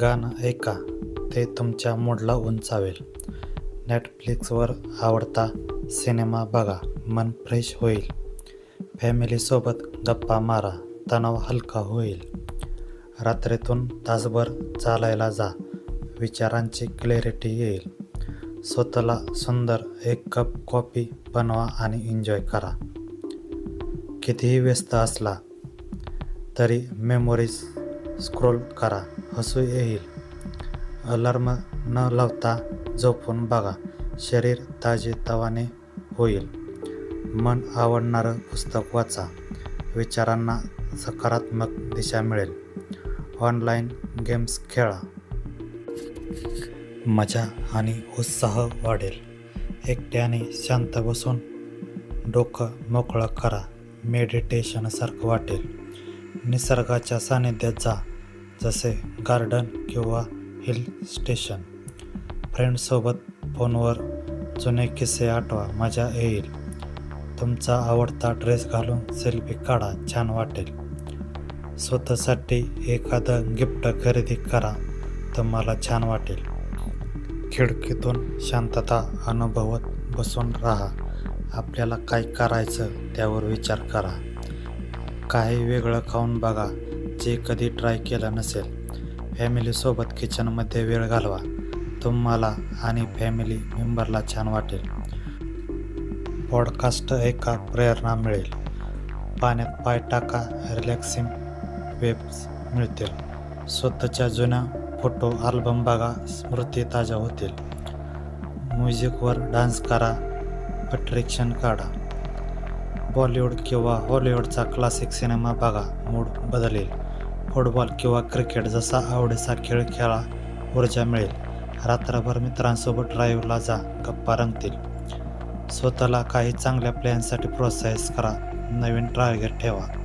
गाणं ऐका ते तुमच्या मूडला उंचावेल. नेटफ्लिक्सवर आवडता सिनेमा बघा मन फ्रेश होईल. फॅमिलीसोबत गप्पा मारा तणाव हलका होईल. रात्रीतून तासभर चालायला जा विचारांची क्लॅरिटी येईल. स्वतःला सुंदर एक कप कॉफी बनवा आणि एन्जॉय करा. कितीही व्यस्त असला तरी मेमोरीज स्क्रोल करा. हसू येईल. अलार्म न लावता झोपून बघा. शरीर ताजेतवाने होईल. मन आवडणारं पुस्तक वाचा. विचारांना सकारात्मक दिशा मिळेल. ऑनलाईन गेम्स खेळा. मजा आणि उत्साह वाढेल. एकट्याने शांत बसून डोकं मोकळं करा. मेडिटेशनसारखं वाटेल. निसर्गाच्या सानिध्यात जा जसे गार्डन किंवा हिल स्टेशन. फ्रेंडसोबत फोनवर जुने किस्से आठवा मजा येईल. तुमचा आवडता ड्रेस घालून सेल्फी काढा छान वाटेल. स्वतःसाठी एखादं गिफ्ट खरेदी करा तुम्हाला छान वाटेल. खिडकीतून शांतता अनुभवत बसून राहा. आपल्याला काय करायचं त्यावर विचार करा. काही वेगळं खाऊन बघा जे कधी ट्राय केलं नसेल. फॅमिलीसोबत किचनमध्ये वेळ घालवा. तुम्हाला आणि फॅमिली मेंबरला छान वाटेल. पॉडकास्ट ऐका प्रेरणा मिळेल. पाण्यात पाय टाका रिलॅक्सिंग वेब्स मिळतील. स्वतःच्या जुन्या फोटो आल्बम बघा स्मृती ताज्या होतील. म्युझिकवर डान्स करा अट्रॅक्शन काढा. बॉलिवूड किंवा हॉलिवूडचा क्लासिक सिनेमा बघा मूड बदलेल. फुटबॉल किंवा क्रिकेट जसा आवडीचा खेळ खेळा ऊर्जा मिळेल. रात्रभर मित्रांसोबत ड्राईव्हला जा गप्पा रंगतील. स्वतःला काही चांगल्या प्लॅनसाठी प्रोत्साहित करा. नवीन टार्गेट ठेवा.